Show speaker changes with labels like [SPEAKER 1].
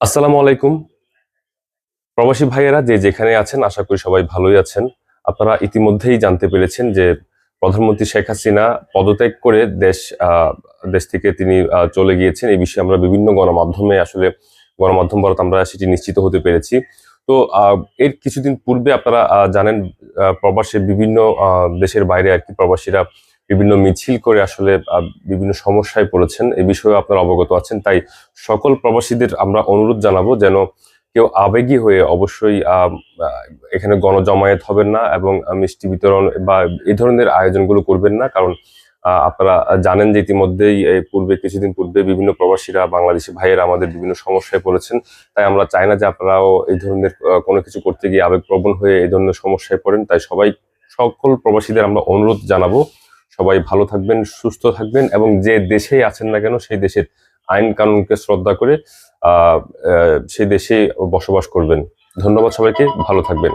[SPEAKER 1] আসসালামু আলাইকুম। প্রবাসী ভাইয়েরা যে যেখানে আছেন, আশা করি সবাই ভালোই আছেন। আপনারা ইতিমধ্যেই জানতে পেরেছেন যে প্রধানমন্ত্রী শেখ হাসিনা পদত্যাগ করে দেশ দেশ থেকে তিনি চলে গিয়েছেন। এই বিষয়ে আমরা বিভিন্ন গণমাধ্যমে আসলে, গণমাধ্যম বলতে আমরা সেটি নিশ্চিত হতে পেরেছি। তো এর কিছুদিন পূর্বে আপনারা জানেন প্রবাসে বিভিন্ন দেশের বাইরে আর কি প্রবাসীরা বিভিন্ন মিছিল করে আসলে বিভিন্ন সমস্যায় পড়েছেন। এ বিষয়ে আপনারা অবগত আছেন। তাই সকল প্রবাসীদের আমরা অনুরোধ জানাব যেন কেউ আবেগী হয়ে অবশ্যই এখানে গণজমায়েত হবেন না এবং মিষ্টি বিতরণ বা এই ধরনের আয়োজনগুলো করবেন না। কারণ আপনারা জানেন যে ইতিমধ্যেই পূর্বে, কিছুদিন পূর্বে বিভিন্ন প্রবাসীরা, বাংলাদেশি ভাইয়েরা আমাদের বিভিন্ন সমস্যায় পড়েছেন। তাই আমরা চাই না যে আপনারাও এই ধরনের কোনো কিছু করতে গিয়ে আবেগপ্রবণ হয়ে এই ধরনের সমস্যায় পড়েন। তাই সবাই, সকল প্রবাসীদের আমরা অনুরোধ জানাব সবাই ভালো থাকবেন, সুস্থ থাকবেন এবং যে দেশেই আছেন না কেন সেই দেশের আইন কানুনকে শ্রদ্ধা করে সেই দেশে বসবাস করবেন। ধন্যবাদ সবাইকে, ভালো থাকবেন।